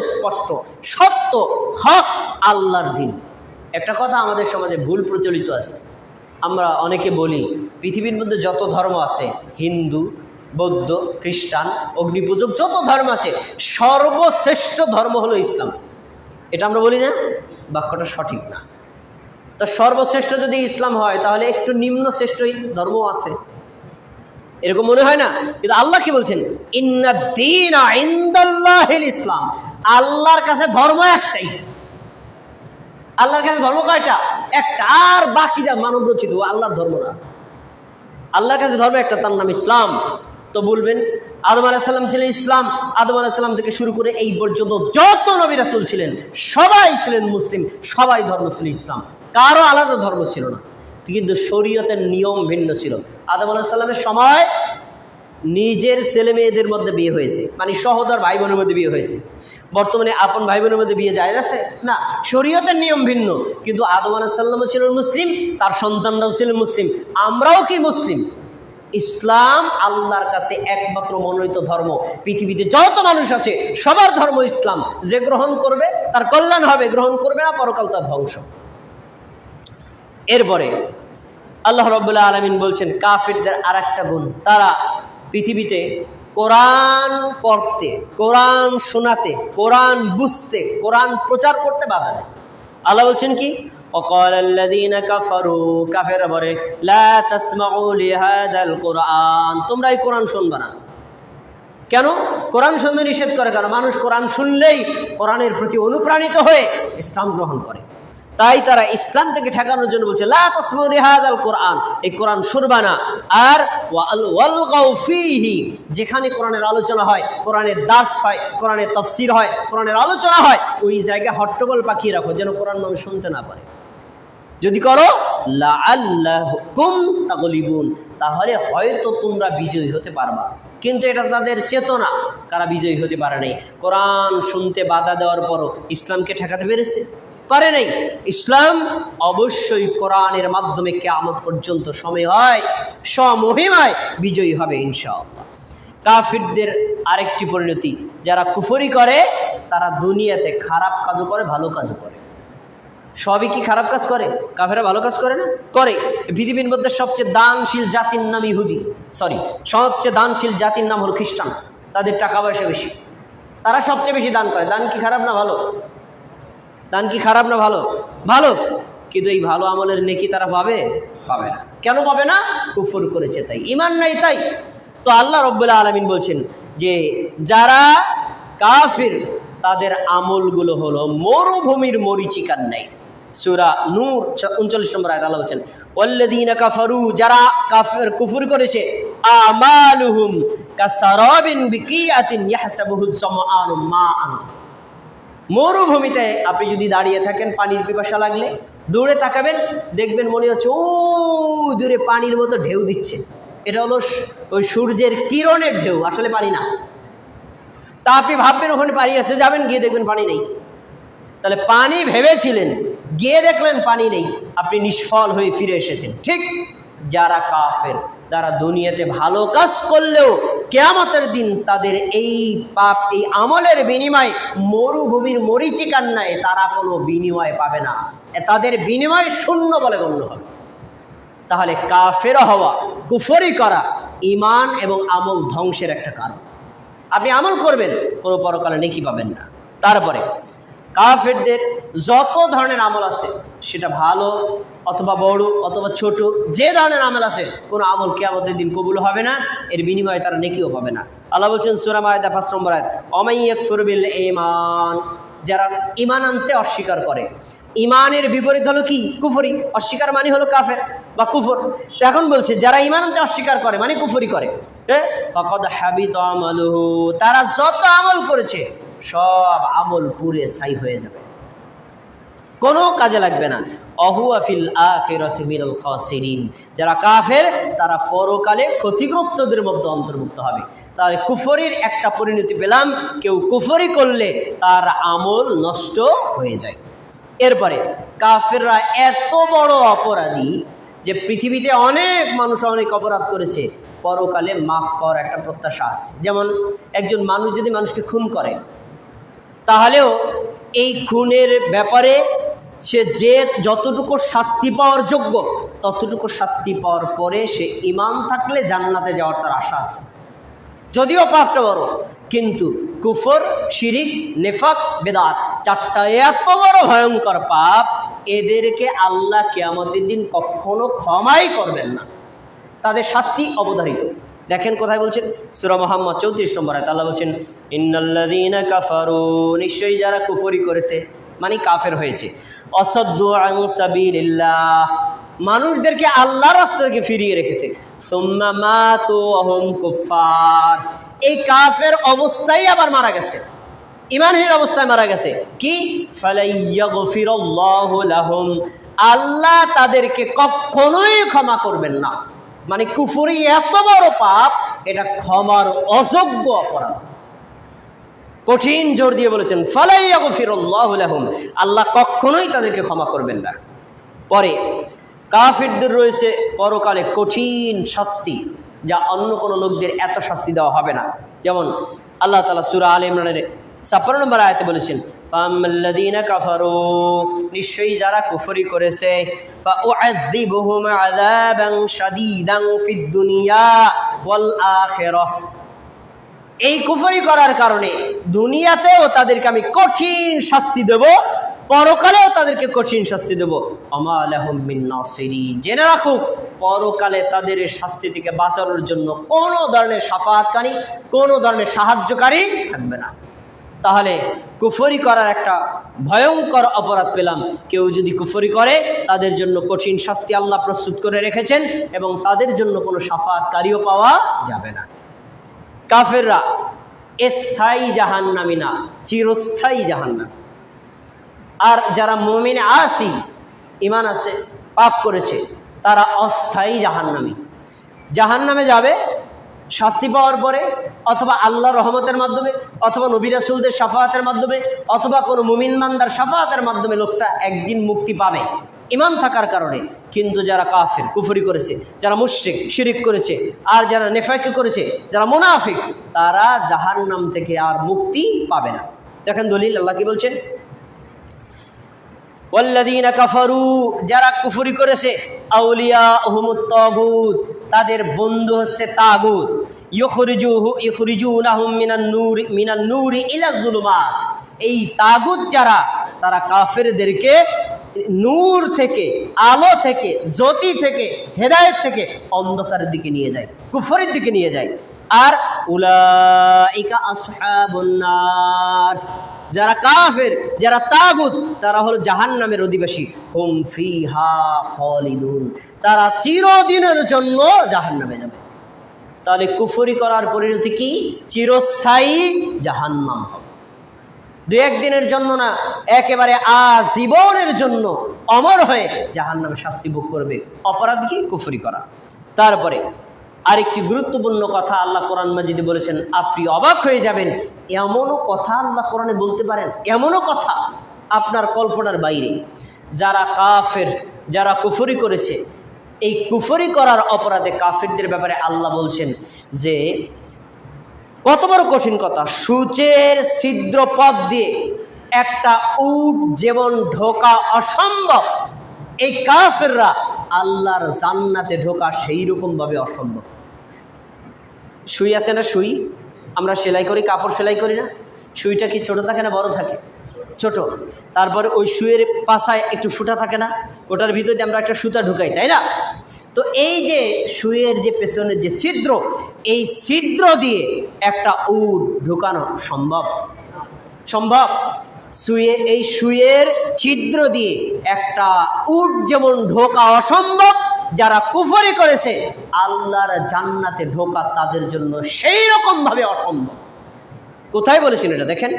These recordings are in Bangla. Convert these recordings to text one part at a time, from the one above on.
স্পষ্ট, সত্য, হক আল্লাহর দিন। একটা কথা আমাদের সমাজে ভুল প্রচলিত আছে। আমরা অনেকে বলি, পৃথিবীর মধ্যে যত ধর্ম আছে, হিন্দু, বৌদ্ধ, খ্রিস্টান, অগ্নিপূজক, যত ধর্ম আছে, সর্বশ্রেষ্ঠ ধর্ম হলো ইসলাম। এটা আমরা বলি না, বাক্যটা সঠিক না। তো সর্বশ্রেষ্ঠ যদি ইসলাম হয়, তাহলে একটু নিম্ন শ্রেষ্ঠ ধর্ম আছে। এরকম মনে হয় না? কিন্তু আল্লাহ কি বলছেন? ইন্দাল্লাহিল ইসলাম। আল্লাহর কাছে ধর্ম একটাই। আল্লাহর কাছে ধর্ম কয়টা? একটা। আর বাকি যা মানব রচিত আল্লাহর ধর্ম না। আল্লাহর কাছে ধর্ম একটা, তার নাম ইসলাম। তো বলবেন, আদম আলাহিসাল্লাম ছিলেন ইসলাম। আদম আলাহিসাল্লাম থেকে শুরু করে এই পর্যন্ত যত নবী রাসুল ছিলেন, সবাই ছিলেন মুসলিম, সবাই ধর্ম ছিল ইসলাম। কারও আলাদা ধর্ম ছিল না। কিন্তু শরীয়তের নিয়ম ভিন্ন ছিল। আদম আলাহিসাল্লামের সময় নিজের ছেলে মেয়েদের মধ্যে বিয়ে হয়েছে। মানে সহদর ভাই বোনের মধ্যে বিয়ে হয়েছে। বর্তমানে আপন ভাই বোনের মধ্যে বিয়ে যায় আছে? না, শরীয়তের নিয়ম ভিন্ন। কিন্তু আদম আলাহিসাল্লামও ছিলেন মুসলিম, তার সন্তানরাও ছিলেন মুসলিম। আমরাও কি মুসলিম? ইসলাম আল্লাহর কাছে একমাত্র মনোনীত ধর্ম। পৃথিবীতে যত মানুষ আছে, সবার ধর্ম ইসলাম। যে গ্রহণ করবে, তার কল্যাণ হবে, গ্রহণ করবে না, পরকাল তার ধ্বংস। এরপরে আল্লাহ রব্বুল্লাহ আলমিন বলছেন, কাফিরদের আর একটা গুণ, তারা পৃথিবীতে কোরআন পড়তে কোরআন শোনাতে কোরআন বুঝতে কোরআন প্রচার করতে বাধা দেয় আল্লাহ বলছেন কি وقال الذين كفروا কাফের বলে لا تسمعوا لهذا القرآن তোমরা এই কোরআন শুনবে না কেন কোরআন শুনতে নিষেধ করে কারণ মানুষ কোরআন শুনলেই কোরআনের প্রতি অনুপ্রাণিত হয়ে ইসলাম গ্রহণ করে তাই তারা ইসলাম থেকে ঠেকানোর জন্য বলছে কোরআন। এই কোরআন শুনবা না। আর যেখানে কোরআনের আলোচনা হয়, কোরআনের দাস হয়, কোরআনের তফসির হয়, কোরআনের আলোচনা হয়, ওই জায়গায় হট্টগোল পাকিয়ে রাখো যেন কোরআন মানুষ শুনতে না পারে। যদি করো লা আল্লাহ কুম তাগলিবুন তাহলে হয়তো তোমরা বিজয়ী হতে পারবা। কিন্তু এটা তাদের চেতনা, কারা বিজয়ী হতে পারে নাই। কোরআন শুনতে বাধা দেওয়ার পরও ইসলামকে ঠেকাতে পেরেছে। পারে নাই। ইসলাম অবশ্যই কোরআনের মাধ্যমে কেয়ামত পর্যন্ত সময় হয় সমহিমায় বিজয়ী হবে ইনশাআল্লাহ। কাফিরদের আরেকটি পরিণতি, যারা কুফরি করে, তারা দুনিয়াতে খারাপ কাজও করে, ভালো কাজও করে। সবই কি খারাপ কাজ করে? কাফেরা ভালো কাজ করে না? করে। পৃথিবীর মধ্যে সবচেয়ে দানশীল জাতির নাম ইহুদি। সরি সবচেয়ে দানশীল জাতির নাম হলো খ্রিস্টান। তাদের টাকা পয়সা বেশি। তারা সবচেয়ে বেশি দান করে। দান কি খারাপ না ভালো? দান কি খারাপ না ভালো? ভালো। কিন্তু এই ভালো আমলের নেকি তারা পাবে? পাবে না। কেন পাবে না? কুফর করেছে তাই। ইমান নাই তাই। তো আল্লাহ রব্বুল্লাহ আলমিন বলছেন যে, যারা কাফির, তাদের আমলগুলো হলো মরুভূমির মরিচিকার নাই সুরা নূর উনচল্লিশ নম্বর আয়াত বলছেন, ওয়াল্লাযীনা কাফারু যারা কাফের কুফুর করেছে, আমালুহুম কাসারাবিন বিকিয়াতিন ইয়াহসাবুহু জামআনু মাআন। মরুভূমিতে আপনি যদি দাঁড়িয়ে থাকেন পানির পিপাসা লাগলে, দূরে তাকাবেন, দেখবেন মনে হচ্ছে, ও, দূরে পানির মতো ঢেউ দিচ্ছে। এটা হলো ওই সূর্যের কিরণের ঢেউ, আসলে পানি না। তা আপনি ভাববেন, ওখানে পানি আছে, যাবেন, গিয়ে দেখবেন পানি নেই। তাহলে পানি ভেবেছিলেন, গিয়ে দেখলেন পানি নেই, আপনি নিষ্ফল হয়ে ফিরে এসেছেন। ঠিক যারা কাফের যারা দুনিয়াতে ভালো কাজ করলেও কেয়ামতের দিন তাদের এই পাপ, এই আমলের বিনিময়ে, মরুভূমির মরিচিকার নাই তারা কোনো বিনিময় পাবে না। তাদের বিনিময় শূন্য বলে গণ্য হবে। তাহলে কাফের হওয়া, কুফরি করা ইমান এবং আমল ধ্বংসের একটা কারণ। আপনি আমল করবেন, কোনো পরকালে নেকি পাবেন না। তারপরে কাফেরদের যত ধরনের আমল আছে, সেটা ভালো অথবা বড় অথবা ছোট, যে ধরনের আমল আছে, কোনো আমল কেয়ামতের দিন কবুল হবে না, এর বিনিময়ে তারা নেকিও পাবে না। আল্লাহ বলছেন সুরাম আয়দা পাঁচ নম্বর আয়াত অমাইয়াক ফুরবিল ইমান যারা ইমান আনতে অস্বীকার করে। ইমানের বিপরীত হলো কি? কুফরি। অস্বীকার মানে হলো কাফের বা কুফর। তো এখন বলছে, যারা ইমান আনতে অস্বীকার করে মানে কুফরি করে। আমালুহু তারা যত আমল করেছে সব আমল পুরে ছাই হয়ে যাবে। কোনো কাজে লাগবে না। অহুয়াফিল আখিরাত মিনাল খাসিরিন। যারা কাফের, তারা পরকালে ক্ষতিগ্রস্তদের মধ্যে অন্তর্ভুক্ত হবে। তার কুফরির একটা পরিণতি পেলাম। কেউ কুফরি করলে তার আমল নষ্ট হয়ে যায়। এরপরে, কাফেররা এত বড় অপরাধী যে পৃথিবীতে অনেক মানুষ অনেক অপরাধ করেছে। পরকালে মাফ পাওয়ার একটা প্রত্যাশা আছে। যেমন, একজন মানুষ যদি মানুষকে খুন করে তাহলেও এই খুনের ব্যাপারে সে যে যতটুকু শাস্তি পাওয়ার যোগ্য, ততটুকু শাস্তি পাওয়ার পরে সে ইমান থাকলে জান্নাতে যাওয়ার তার আশা আছে। যদিও পাপটা বড়, কিন্তু কুফর, শিরিক, নেফাক, বেদাত চারটা এত বড় ভয়ঙ্কর পাপ, এদেরকে আল্লাহ কেয়ামতের দিন কখনো ক্ষমাই করবেন না। তাদের শাস্তি অবধারিত। দেখেন কোথায় বলছেন? সুরা মোহাম্মদ চৌত্রিশ নম্বর আয়াত আল্লাহ বলছেন, ইন্নাল্লাযীনা কাফারু নিশ্চয়ই যারা কুফরি করেছে মানে কাফের হয়েছে। অসদ্দু মানুষদেরকে আল্লাহর রাস্তা থেকে ফিরিয়ে রেখেছে। সুম্মা মাতু ওয়াহুম কুফার এই কাফের অবস্থায় আবার মারা গেছে। ইমানহীন অবস্থায় মারা গেছে। কি? আল্লাহ তাদেরকে কখনোই ক্ষমা করবেন না। মানে কুফুরি এত বড় পাপ, এটা ক্ষমার অযোগ্য অপরাধ। কঠিন জোর দিয়ে বলেছেন ফালাইয়াগফিরাল্লাহু লাহুম। আল্লাহ কখনোই তাদেরকে ক্ষমা করবেন না। পরে কাফিরদের রয়েছে পরকালে কঠিন শাস্তি, যা অন্য কোনো লোকদের এত শাস্তি দেওয়া হবে না। যেমন আল্লাহ তালা সুরা আল ইমরানের ছাপ্পান্ন নম্বর আয়তে বলেছেন নিশ্চয়ই যারা কুফরি করেছে এই কুফরি করার কারণে দুনিয়াতেও তাদেরকে আমি কঠিন শাস্তি দেব, পরকালেও তাদেরকে কঠিন শাস্তি দেব। জেনে রাখুক, পরকালে তাদের শাস্তি থেকে বাঁচানোর জন্য কোনো ধরনের সাফাতকারী, কোনো ধরনের সাহায্যকারী থাকবে না। তাহলে কুফরি করার একটা ভয়ঙ্কর অপরাধ পেলাম। কেউ যদি কুফরি করে, তাদের জন্য কঠিন শাস্তি আল্লাহ প্রস্তুত করে রেখেছেন এবং তাদের জন্য কোনো সাফাতকারীও পাওয়া যাবে না। কাফেররা স্থায়ী জাহান্নামী না, চিরস্থায়ী জাহান্নাম। আর যারা মমিন আসি ইমান আছে পাপ করেছে, তারা অস্থায়ী জাহান্নামী। জাহান্নামে যাবে শাস্তি পাওয়ার পরে, অথবা আল্লাহ রহমতের মাধ্যমে, অথবা নবী রাসুলদের সাফাহাতের মাধ্যমে, অথবা কোনো মুমিন মান্দার সাফাহাতের মাধ্যমে লোকটা একদিন মুক্তি পাবে। ইমান থাকার কারণে। কিন্তু যারা কাফের, কুফরি করেছে, যারা মুশ্রিক, শিরিক করেছে, আর যারা নেফাকি করেছে, যারা মোনাফিক, তারা জাহার জাহান্নাম থেকে আর মুক্তি পাবে না। দেখেন দলিল, আল্লাহ কি বলছেন? ওয়াল্লাযীনা কাফারু, যারা কুফরি করেছে আউলিয়া তাগুত, তাদের বন্ধু হচ্ছে তাগুত। এই তাগুত যারা, তারা কাফেরদেরকে নূর থেকে, আলো থেকে, জ্যোতি থেকে, হেদায়েত থেকে অন্ধকারের দিকে নিয়ে যায়, কুফরের দিকে নিয়ে যায়। আর উলাইকা যারা কাফের, যারা তাগুত, তারা হলো জাহান্নামের অধিবাসী। হুম ফিহা খালিদুন। তারা চিরদিনের জন্য জাহান্নামে যাবে। তাহলে কুফরি করার পরিণতি কি? চিরস্থায়ী জাহান্নাম হবে। দু একদিনের জন্য না, একেবারে আজীবনের জন্য অমর হয়ে জাহান্নামে শাস্তি ভোগ করবে। অপরাধ কি? কুফরি করা। তারপরে আরেকটি গুরুত্বপূর্ণ কথা আল্লাহ কোরআন মাজিদে বলেছেন, আপনি অবাক হয়ে যাবেন, এমনও কথা আল্লাহ কোরআনে বলতে পারেন, এমনও কথা আপনার কল্পনার বাইরে। যারা কাফের, যারা কুফরি করেছে এই কুফরি করার অপরাধে কাফেরদের ব্যাপারে আল্লাহ বলছেন যে, কত বড় কঠিন কথা, সূচের ছিদ্র পথ দিয়ে একটা উট যেমন ঢোকা অসম্ভব, এই কাফেররা আল্লাহর জান্নাতে ঢোকা সেই রকমভাবে অসম্ভব। সুই আছে না সুই? আমরা সেলাই করি, কাপড় সেলাই করি না? সুইটা কি ছোট থাকে না বড় থাকে? ছোট। তারপর ওই সুইয়ের পাশায় একটু ফুটা থাকে না, ওটার ভিতরে আমরা একটা সুতা ঢুকাই, তাই না? তো এই যে সুইয়ের যে পেছনের যে ছিদ্র, এই ছিদ্র দিয়ে একটা উট ঢুকানো সম্ভব? সম্ভব? শুয়ে, এই সুয়ের ছিদ্র দিয়ে একটা উট যেমন ঢোকা অসম্ভব, যারা কুফরি করেছে, আল্লাহর জান্নাতে ঢোকা তাদের জন্য সেই রকম ভাবে অসম্ভব। কোথায় বলেছেন এটা? দেখেন,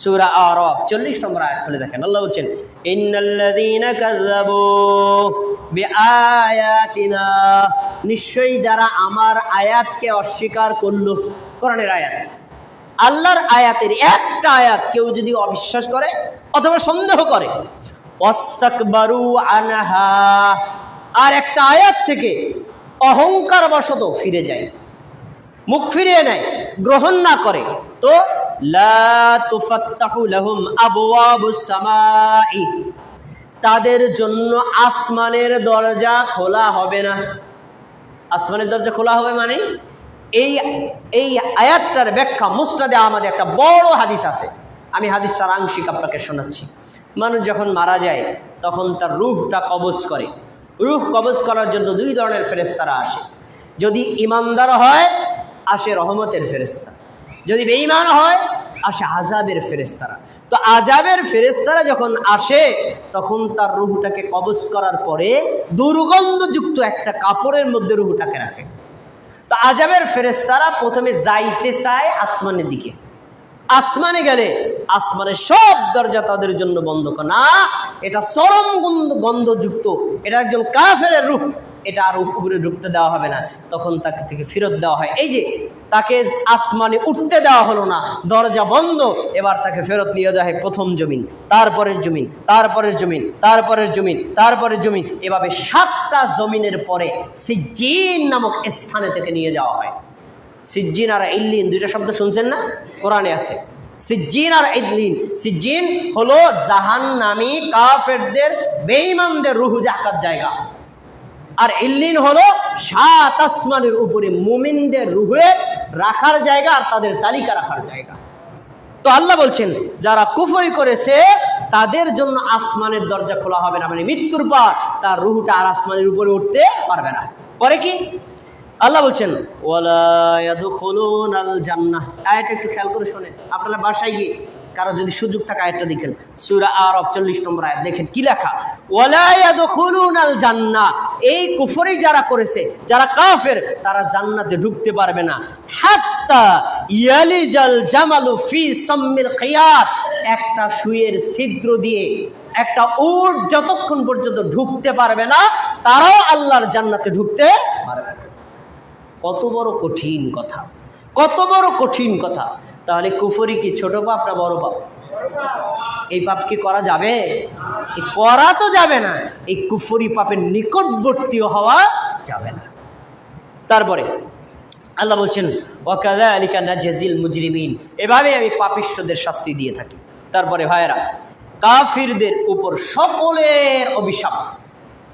সুরা আরফ, চল্লিশ নম্বর আয়াত খুলে দেখেন। আল্লাহ বলছেন নিশ্চয়ই যারা আমার আয়াতকে অস্বীকার করল, কোরআনের আয়াত। আল্লাহর আয়াতের একটা আয়াত কেউ যদি অবিশ্বাস করে অথবা সন্দেহ করে আনহা। আর একটা আয়াত থেকে অহংকার বশত ফিরে যায়। মুখ ফিরিয়ে নেয়, গ্রহণ না করে, তো তাদের জন্য আসমানের দরজা খোলা হবে না। আসমানের দরজা খোলা হবে মানে? এই এই আয়াতটার ব্যাখ্যা মুস্তাদে আমাদের একটা বড় হাদিস আছে। আমি হাদিসটার আংশিক আপনাকে শোনাচ্ছি। মানুষ যখন মারা যায়, তখন তার রুহটা কবজ করে। রুহ কবজ করার জন্য দুই ধরনের ফেরেস্তারা আসে। যদি ইমানদার হয় আসে রহমতের ফেরেস্তা যদি বেঈমান হয়, আসে আজাবের ফেরেস্তারা তো আজাবের ফেরেস্তারা যখন আসে, তখন তার রুহুটাকে কবজ করার পরে দুর্গন্ধযুক্ত একটা কাপড়ের মধ্যে রুহুটাকে রাখে। তো আজাবের ফেরেস্তারা প্রথমে যাইতে চায় আসমানের দিকে। আসমানে গেলে আসমানের সব দরজা তাদের জন্য বন্ধ না এটা চরম গন্ধ গন্ধযুক্ত। এটা একজন কাফের রূপ এটা আর উপরে ঢুকতে দেওয়া হবে না। তখন তাকে থেকে ফেরত দেওয়া হয়। এই যে, তাকে আসমানে উঠতে দেওয়া হলো না, দরজা বন্ধ, এবার তাকে ফেরত নিয়ে যাওয়া হয় প্রথম জমিন, তারপরের জমিন তারপরের জমিন তারপরের জমিন তারপরের জমিন। এভাবে সাতটা জমিনের পরে সিজ্জিন নামক স্থানে থেকে নিয়ে যাওয়া হয়। সিজ্জিন আর ইল্লিন, দুইটা শব্দ শুনছেন না? কোরআনে আছে। সিজ্জিন আর ইদলিন সিজ্জিন হলো জাহান্নামী কাফেরদের, বেঈমানদের রুহু জাকাত জায়গা। আর ইল্লিন হলো সাত আসমানের উপরে মুমিনদের রুহে রাখার জায়গা আর তাদের তালিকা রাখার জায়গা। তো আল্লাহ বলছেন, যারা কুফরি করেছে, তাদের জন্য আসমানের দরজা খোলা হবে না মানে মৃত্যুর পর তার রুহুটা আর আসমানের উপরে উঠতে পারবে না। পরে কি? আল্লাহ বলছেন, ওয়ালা ইয়াদখুলুন আল জান্নাহ। আয়াতটা একটু খেয়াল করে শোনেন। আপনারা বাসায় গিয়ে কারও যদি সুযোগ থাকে আয়াতটা দেখেন। সুরা আরব 40 নম্বর আয়াত দেখেন কি লেখা? ওয়ালা ইয়াদখুলুন আল জান্নাহ এই কুফরি যারা করেছে, যারা কাফের, তারা জান্নাতে ঢুকতে পারবে না। হাত্তা ইয়ালিজাল জামালু ফি সাম্মিল কিয়াত। একটা সুয়ের ছিদ্র দিয়ে, একটা উট যতক্ষণ পর্যন্ত ঢুকতে পারবে না, তারাও আল্লাহর জান্নাতে ঢুকতে পারবে না। কত বড় কঠিন কথা। কত বড় কঠিন কথা। তাহলে কুফরি কি ছোট পাপ না বড় পাপ? এই পাপ কি করা যাবে? করা তো যাবে না। এই কুফরি পাপের নিকটবর্তীও হওয়া যাবে না। তারপরে আল্লাহ বলছেন ওয়াকাদা আলিকা নাজেজিল মুজরিমিন। এভাবে আমি পাপিষ্যদের শাস্তি দিয়ে থাকি। তারপরে ভাইয়েরা, কাফিরদের উপর সকলের অভিশাপ।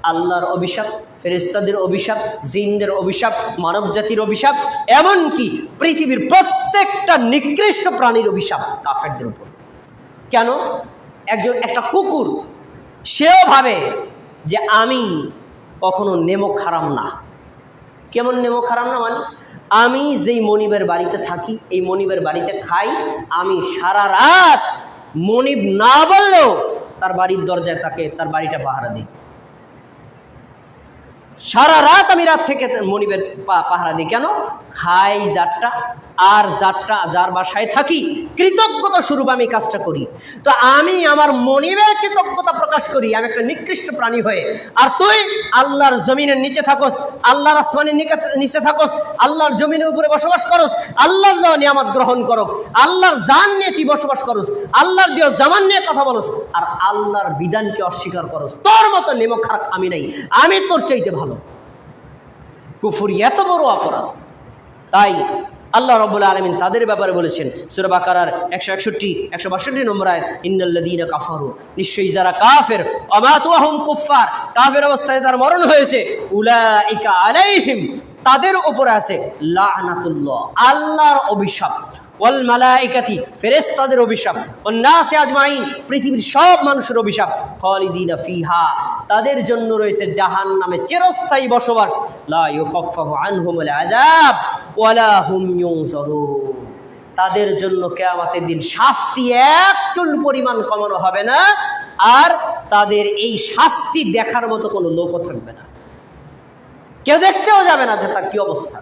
আল্লাহর অভিশাপ ফেরেস্তাদের অভিশাপ, জিনদের অভিশাপ মানব জাতির অভিশাপ, এমনকি পৃথিবীর প্রত্যেকটা নিকৃষ্ট প্রাণীর অভিশাপ কাফেরদের উপর। কেন? একজন, একটা কুকুর, সেও ভাবে যে আমি কখনো নেমো খারাম না। কেমন নেমো খারাপ না মানে? আমি যেই মনিবের বাড়িতে থাকি, এই মনিবের বাড়িতে খাই, আমি সারা রাত মনিব না বললেও তার বাড়ির দরজায় তাকে, তার বাড়িটা পাহারা দিই। সারা রাত আমি রাত থেকে মনিবের পাহারা দিই। কেন? খাই যারটা আর যারটা যার বাসায় থাকি, কৃতজ্ঞতা স্বরূপ আমি কাজটা করি। তো আমি আমার মনিবের কৃতজ্ঞতা প্রকাশ করি, আমি একটা নিকৃষ্ট প্রাণী হয়ে। আর তুই আল্লাহর জমিনের নিচে থাকোস, আল্লাহর আসমানের নিচে থাকোস, আল্লাহর জমিনের উপরে বসবাস করস, আল্লাহর দেওয়া নিয়ামত গ্রহণ করো আল্লাহর জান নিয়ে তুই বসবাস করস, আল্লাহর দেওয়া জামান নিয়ে কথা বলস, আর আল্লাহর বিধানকে অস্বীকার করস। তোর মতো নেমক খারাপ আমি নাই, আমি তোর চাইতে ভালো। কুফুরি এত বড় অপরাধ। তাই আল্লাহ রব আলমিন তাদের ব্যাপারে বলেছেন সুরবাকার একশো একষট্টি, একশো বাষট্টি নম্বর আয় ইন্দাল্লাদিন কাফারু নিশ্চয়ই যারা কাফের অমাতুয়াহম কুফার কাফের অবস্থায় তার মরণ হয়েছে উলা ইকা আলাইহিম তাদের উপরে আছে লানাতুল্লাহ আল্লাহর অভিশাপ। ওয়াল মালাইকাতি, ফেরেশতাদের অভিশাপ। ওয়ান নাসি আজমাইন, পৃথিবীর সব মানুষের অভিশাপ। খালিদিনা ফিহা, তাদের জন্য রয়েছে জাহান্নামে চিরস্থায়ী বসবাস। লা ইউখাফফাফু আনহুমুল আযাব, ওয়ালা হুম ইউনজারুন। তাদের জন্য কেয়ামতের দিন শাস্তি এক চুল পরিমাণ কমানো হবে না। আর তাদের এই শাস্তি দেখার মতো কোনো লোকও থাকবে না। কেউ দেখতেও যাবে না যে তার কি অবস্থা।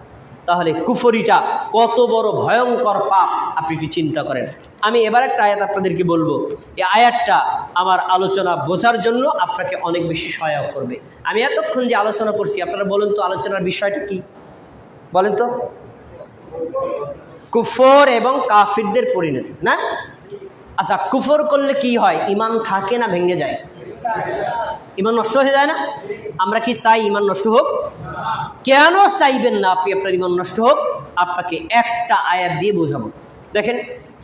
তাহলে কুফরিটা কত বড় ভয়ঙ্কর পাপ আপনি একটু চিন্তা করেন? আমি এবার একটা আয়াত আপনাদেরকে বলব। এই আয়াতটা আমার আলোচনা বোঝার জন্য আপনাকে অনেক বেশি সহায়ক করবে। আমি এতক্ষণ যে আলোচনা করছি, আপনারা বলুন তো আলোচনার বিষয়টা কি? বলেন তো। কুফর এবং কাফিরদের পরিণতি, না? আচ্ছা কুফর করলে কি হয়? ইমান থাকে না, ভেঙে যায়? ইমান নষ্ট হয়ে যায় না। আমরা কি চাই ইমান নষ্ট হোক? কেন চাইবেন না আপনি আপনার ইমান নষ্ট হোক? আপনাকে একটা আয়াত দিয়ে বোঝাবো। দেখেন,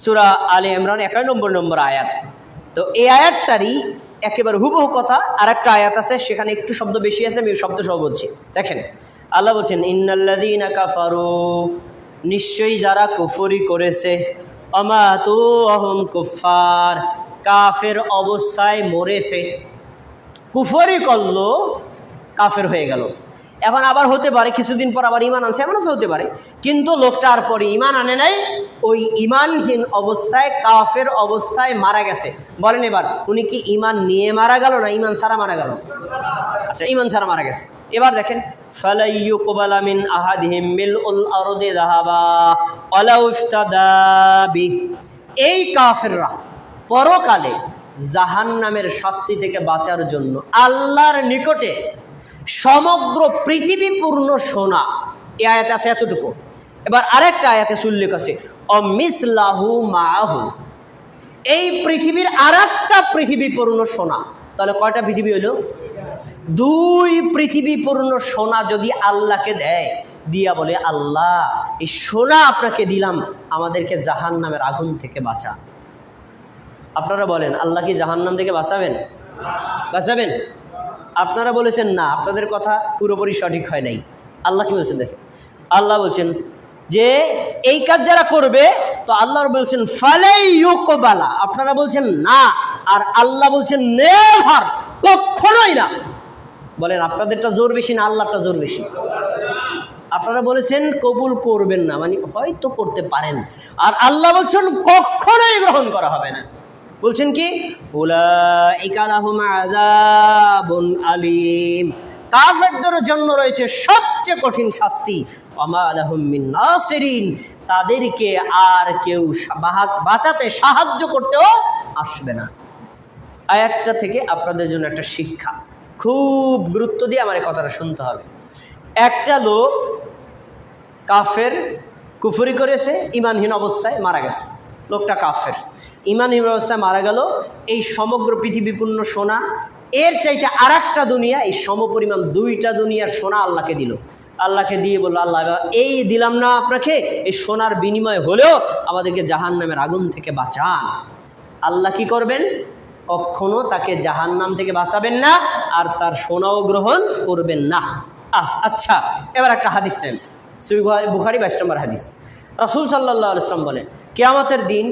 সুরা আলে ইমরান একান্ন নম্বর নম্বর আয়াত। তো এই আয়াতটারই একেবারে হুবহু কথা আর একটা আয়াত আছে, সেখানে একটু শব্দ বেশি আছে, আমি শব্দ সহ বলছি। দেখেন, আল্লাহ বলছেন, ইন্নাল্লাযীনা কাফারু নিশ্চয়ই যারা কুফরি করেছে। অমা তু অহম কুফার কাফের অবস্থায় মরেছে। কুফরি করল, কাফের হয়ে গেল। এখন আবার হতে পারে, কিছুদিন পর আবার ইমান আনছে, এমনও তো হতে পারে। কিন্তু লোকটার পরে ইমান আনে নাই, ওই ইমানহীন অবস্থায়, কাফের অবস্থায় মারা গেছে। বলেন এবার, উনি কি ইমান নিয়ে মারা গেল না ইমান ছাড়া মারা গেল? আচ্ছা ইমান ছাড়া মারা গেছে। এবার দেখেন ফালাইয়ু কোবালামিন আহাদিহিম মিল উল আরদে দাহাবা, ওয়ালাউ ইফতাদাবি এই কাফেররা পরকালে জাহান্নামের শাস্তি থেকে বাঁচার জন্য আল্লাহর নিকটে সমগ্র পৃথিবী পূর্ণ সোনা। এ আয়াতে আছে এতটুকু। এবার আরেকটা আয়াতে উল্লেখ আছে, অমিসলাহু মাহু এই পৃথিবীর আর একটা পৃথিবী পূর্ণ সোনা। তাহলে কয়টা পৃথিবী হইল দুই পৃথিবী পূর্ণ সোনা যদি আল্লাহকে দেয়, দিয়া বলে, আল্লাহ, এই সোনা আপনাকে দিলাম, আমাদেরকে জাহান নামের আগুন থেকে বাঁচা। আপনারা বলেন, আল্লাহ কি জাহান্নাম থেকে বাঁচাবেন? বাঁচাবেন? আপনারা বলেছেন, না, আপনাদের কথা পুরোপুরি সঠিক হয় নাই। আল্লাহ কি বলছেন দেখেন? আল্লাহ বলছেন যে, এই কাজ যারা করবে, তো আল্লাহ বলছেন, ফালাই ইউকবালা। আপনারা বলছেন, না। আর আল্লাহ বলছেন, নেভার, কখনোই না। বলেন, আপনাদেরটা জোর বেশি না আল্লাহটা জোর বেশি? আপনারা বলেছেন, কবুল করবেন না। মানে হয়তো করতে পারেন। আর আল্লাহ বলছেন, কখনোই গ্রহণ করা হবে না। বলছেন কি? আলিম। কাফেরদের জন্য রয়েছে সবচেয়ে কঠিন শাস্তি। তাদেরকে আর কেউ বাঁচাতে সাহায্য করতেও আসবে না। আয়াতটা থেকে আপনাদের জন্য একটা শিক্ষা। খুব গুরুত্ব দিয়ে আমার কথাটা শুনতে হবে। একটা লোক কাফের কুফরি করেছে ইমানহীন অবস্থায় মারা গেছে। লোকটা কাফের। ইমানহীন অবস্থায় মারা গেল, এই সমগ্র পৃথিবীপূর্ণ সোনা, এর চাইতে আর দুনিয়া, এই সমপরিমাণ দুইটা দুনিয়ার সোনা আল্লাহকে দিল। আল্লাহকে দিয়ে বলল, আল্লাহ এই দিলাম না আপনাকে, এই সোনার বিনিময় হলেও আমাদেরকে জাহান নামের আগুন থেকে বাঁচান। আল্লাহ কি করবেন? কখনো তাকে জাহান নাম থেকে বাঁচাবেন না, আর তার সোনাও গ্রহণ করবেন না। আচ্ছা এবার একটা হাদিস নেন। সুই বুখারি বাইশ নম্বর হাদিস। রাসুল সাল্লাহ ইসলাম বলেন, কেয়ামতের দিন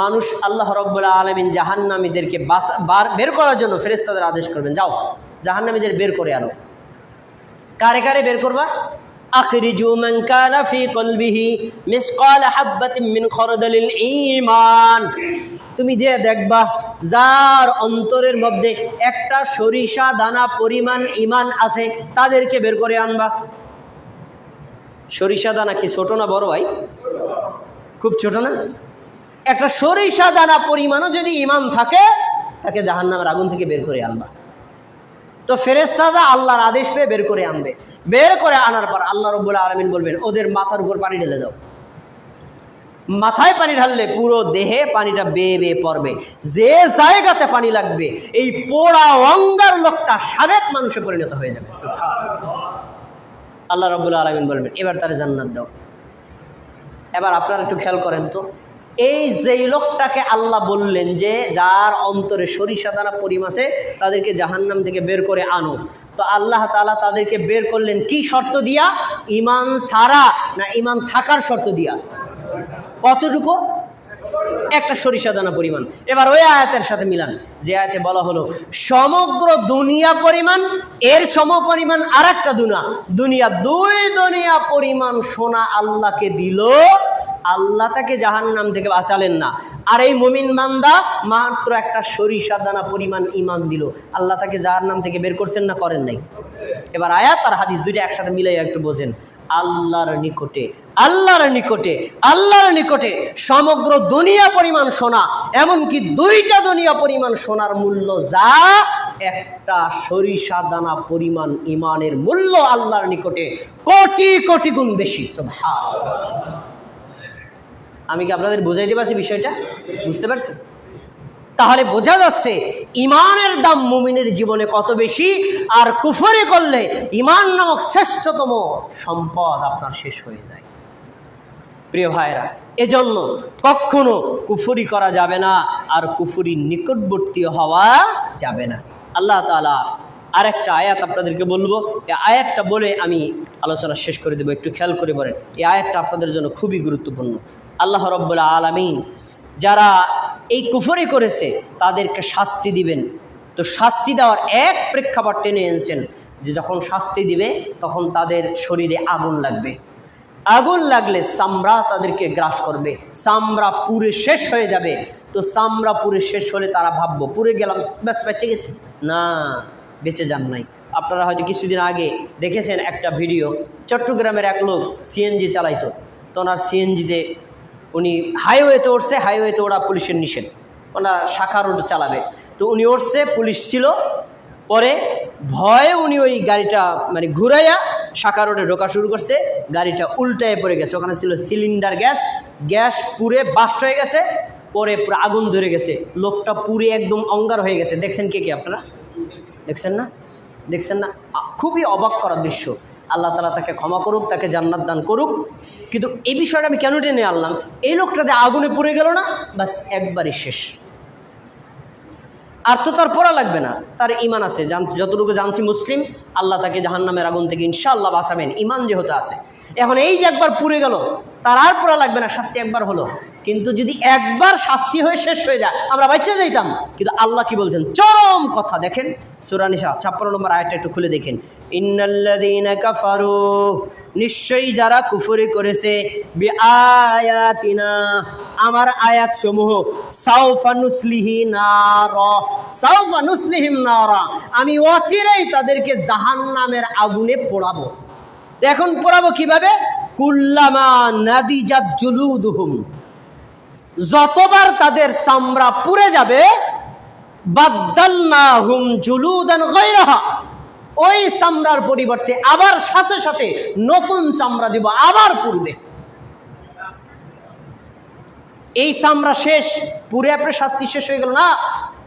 মানুষ আল্লাহ রব্বুল্লাহ আলমিন জাহান্নামীদেরকে বাসা, বার, বের করার জন্য ফেরেস্তাদের আদেশ করবেন। যাও, জাহান্নামীদের বের করে আনো। কারে কারে বের করবা? তুমি যে দেখবা, যার অন্তরের মধ্যে একটা সরিষা দানা পরিমাণ ইমান আছে, তাদেরকে বের করে আনবা। সরিষা দানা কি ছোট না বড় ভাই? খুব ছোট না? একটা সরিষা দানা পরিমাণও যদি ইমান থাকে, তাকে জাহান্নামের আগুন থেকে বের করে আনবা। তো ফেরেস্তাদা আল্লাহর আদেশ পেয়ে বের করে আনবে। বের করে আনার পর আল্লাহ রব্বুল্লাহ আলমিন বলবেন, ওদের মাথার উপর পানি ঢেলে দাও। মাথায় পানি ঢাললে পুরো দেহে পানিটা বেয়ে বেয়ে পড়বে। যে জায়গাতে পানি লাগবে, এই পোড়া অঙ্গার লোকটা সাবেক মানুষে পরিণত হয়ে যাবে। আল্লাহ রব্বুল্লাহ আলমিন বলবেন, এবার তারা জান্নাত দাও। এবার আপনারা একটু খেয়াল করেন তো। এই যেই লোকটাকে আল্লাহ বললেন যে, যার অন্তরে সরিষা দানা পরিমাসে তাদেরকে জাহান্নাম থেকে বের করে আনো। তো আল্লাহ তালা তাদেরকে বের করলেন কি শর্ত দিয়া? ইমান সারা না ইমান থাকার শর্ত দিয়া? কতটুকু? একটা সরিষা দানা পরিমাণ। এবার ওই আয়াতের সাথে মিলান। যে আয়াতে বলা হলো, সমগ্র দুনিয়া পরিমাণ, এর সম পরিমাণ আর একটা দুনা দুনিয়া দুই দুনিয়া পরিমাণ সোনা আল্লাহকে দিল। আল্লাহ তাকে জাহান নাম থেকে বাঁচালেন না। আর এই মুমিন বান্দা মাত্র একটা সরিষা দানা পরিমাণ ইমান দিল। আল্লাহ তাকে জাহার নাম থেকে বের করছেন না করেন নাই? এবার আয়াত আর হাদিস দুইটা একসাথে মিলাই একটু বোঝেন। আল্লাহর নিকটে আল্লাহর নিকটে আল্লাহর নিকটে সমগ্র দুনিয়া পরিমাণ সোনা, এমনকি দুইটা দুনিয়া পরিমাণ সোনার মূল্য যা একটা সরিষা দানা পরিমাণ ইমানের মূল্য আল্লাহর নিকটে কোটি কোটি গুণ বেশি, সুবহানাল্লাহ। আমি কি আপনাদের বুঝাইতে পারছি বিষয়টা? বুঝতে পারছেন তাহলে বোঝা যাচ্ছে ইমানের দাম মুমিনের জীবনে কত বেশি, আর কুফরে করলে ইমান নামক শ্রেষ্ঠতম সম্পদ আপনার শেষ হয়ে যায়। প্রিয় ভাইরা এজন্য কখনো কুফুরি করা যাবে না, আর কুফুরির নিকটবর্তী হওয়া যাবে না। আল্লাহ তালা আরেকটা আয়াত আপনাদেরকে বলব। এই আয়াতটা বলে আমি আলোচনা শেষ করে দেবো। একটু খেয়াল করে বলেন এই আয়াতটা আপনাদের জন্য খুবই গুরুত্বপূর্ণ। আল্লাহ রব্বুল্লা আলমিন যারা এই কুফরি করেছে, তাদেরকে শাস্তি দিবেন। তো শাস্তি দেওয়ার এক প্রেক্ষাপট টেনে এনেছেন যে যখন শাস্তি দিবে, তখন তাদের শরীরে আগুন লাগবে। আগুন লাগলে চামড়া তাদেরকে গ্রাস করবে। চামড়া পুরে শেষ হয়ে যাবে। তো চামড়া পুরে শেষ হলে তারা ভাববো পুরে গেলাম, ব্যাস, বেঁচে গেছে? না। বেঁচে যান নাই। আপনারা হয়তো কিছুদিন আগে দেখেছেন একটা ভিডিও, চট্টগ্রামের এক লোক সিএনজি চালাইতো। তো ওনার সিএনজিতে উনি হাইওয়েতে উঠছে হাইওয়েতে ওরা পুলিশের নিষেধ। ওনার শাখা রোড চালাবে। তো উনি উঠছে, পুলিশ ছিল। পরে ভয়ে উনি ওই গাড়িটা মানে ঘুরাইয়া শাখা রোডে ঢোকা শুরু করছে। গাড়িটা উল্টায় পড়ে গেছে। ওখানে ছিল সিলিন্ডার গ্যাস গ্যাস পুড়ে বাস্ট হয়ে গেছে। পরে পুরো আগুন ধরে গেছে। লোকটা পুরে একদম অঙ্গার হয়ে গেছে। দেখছেন কে কে আপনারা? দেখছেন না? দেখছেন না? খুবই অবাক করার দৃশ্য। আল্লাহ তালা তাকে ক্ষমা করুক, তাকে জান্নাত দান করুক। কিন্তু এই বিষয়টা আমি কেন টেনে আনলাম? এই লোকটা যে আগুনে পড়ে গেল না বাস একবারই শেষ। আর তো তার পড়া লাগবে না, তার ইমান আছে। যতটুকু জানছি মুসলিম, আল্লাহ তাকে জাহান্নামের আগুন থেকে ইনশাআল্লাহ বাঁচাবেন। ইমান যেহেতু আছে। এখন এই যে একবার পুড়ে গেল, তার আর পড়া লাগবে না, শাস্তি একবার হলো। কিন্তু যদি একবার শাস্তি হয়ে শেষ হয়ে যায়, আমরা বাচ্চা যাইতাম। কিন্তু আল্লাহ কি বলছেন? চরম কথা। দেখেন সুরানিশা ছাপ্পান্ন নম্বর আয়টা একটু খুলে দেখেন। নিশ্চয়ই যারা কুফরি করেছে আয়াতিনা আমার আয়াত সমূহ সাউফা নুসলিহি নার, আমি অচিরেই তাদেরকে জাহান্নামের আগুনে পোড়াবো। এখন পড়াবো কীভাবে? কুল্লামা নাদিজাত জুলুদুহুম। যতবার তাদের চামড়া পুড়ে যাবে বাদ্দাল্লা হুম জুলুদান গৈরাহা ওই চামড়ার পরিবর্তে আবার সাথে সাথে নতুন চামড়া দিব আবার পূর্বে এই চামড়া শেষ পুরে আপনার শাস্তি শেষ হয়ে গেল না?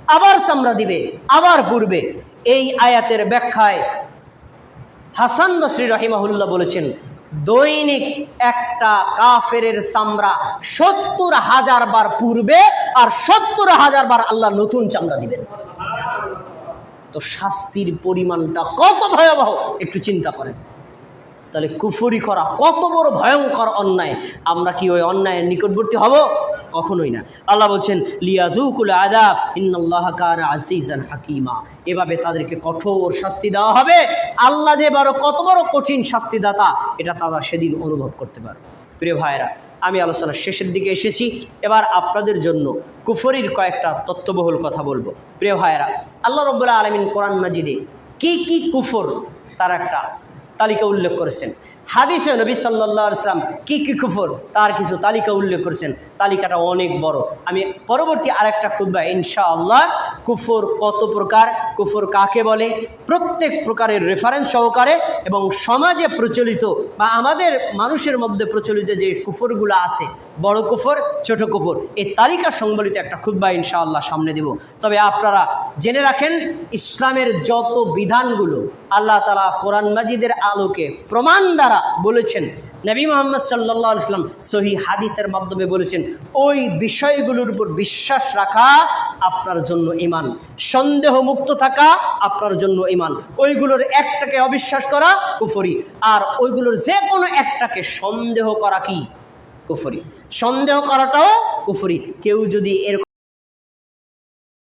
আবার চামড়া দিবে, আবার পূর্বে এই আয়াতের ব্যাখ্যায় হাসান বসরি রহিমাহুল্লাহ বলেছেন, দৈনিক একটা কাফের চামড়া সত্তর হাজার বার পূর্বে আর সত্তর হাজার বার আল্লাহ নতুন চামড়া দিবেন। তো শাস্তির পরিমাণটা কত ভয়াবহ, একটু চিন্তা করেন। তাহলে কুফুরি করা কত বড় ভয়ঙ্কর অন্যায়। আমরা কি ওই অন্যায়ের নিকটবর্তী হব? কখনোই না। আল্লাহ বলছেন লিয়াজুকুল আদাব ইন্নাল্লাহ কার আজিজান হাকিমা। এভাবে তাদেরকে কঠোর শাস্তি দেওয়া হবে। আল্লাহ যে বড় কত বড় কঠিন শাস্তিদাতা, এটা তারা সেদিন অনুভব করতে পারে প্রিয় ভাইরা আমি আলোচনার শেষের দিকে এসেছি। এবার আপনাদের জন্য কুফরির কয়েকটা তত্ত্ববহুল কথা বলব। প্রিয় ভাইরা আল্লাহ রব্বুল্লাহ আলমিন কোরআন মাজিদে কি কি কুফর, তার একটা তালিকা উল্লেখ করেছেন। হাদিসে নবী সাল্লাহ ইসলাম কী কী কুফর, তার কিছু তালিকা উল্লেখ করেছেন। তালিকাটা অনেক বড়। আমি পরবর্তী আরেকটা খুদ্া ইনশাআল্লাহ কুফর কত প্রকার? কুফর কাকে বলে? প্রত্যেক প্রকারের রেফারেন্স সহকারে এবং সমাজে প্রচলিত বা আমাদের মানুষের মধ্যে প্রচলিত যে কুফরগুলো আছে, বড় কুফর, ছোট কুফর, এই তালিকা সংবলিত একটা খুদ্া ইনশাআল্লাহ সামনে দেব। তবে আপনারা জেনে রাখেন, ইসলামের যত বিধানগুলো, আল্লাহ তালা কোরআন মাজিদের আলোকে প্রমাণ দ্বারা বলেছেন নবী মোহাম্মদ সাল্লাহ ইসলাম সহি হাদিসের মাধ্যমে বলেছেন, ওই বিষয়গুলোর উপর বিশ্বাস রাখা আপনার জন্য ইমান সন্দেহ মুক্ত থাকা আপনার জন্য ইমান ওইগুলোর একটাকে অবিশ্বাস করা কুফরি, আর ওইগুলোর যে কোনো একটাকে সন্দেহ করা কি? কুফরি। সন্দেহ করাটাও কুফরি। কেউ যদি এরকম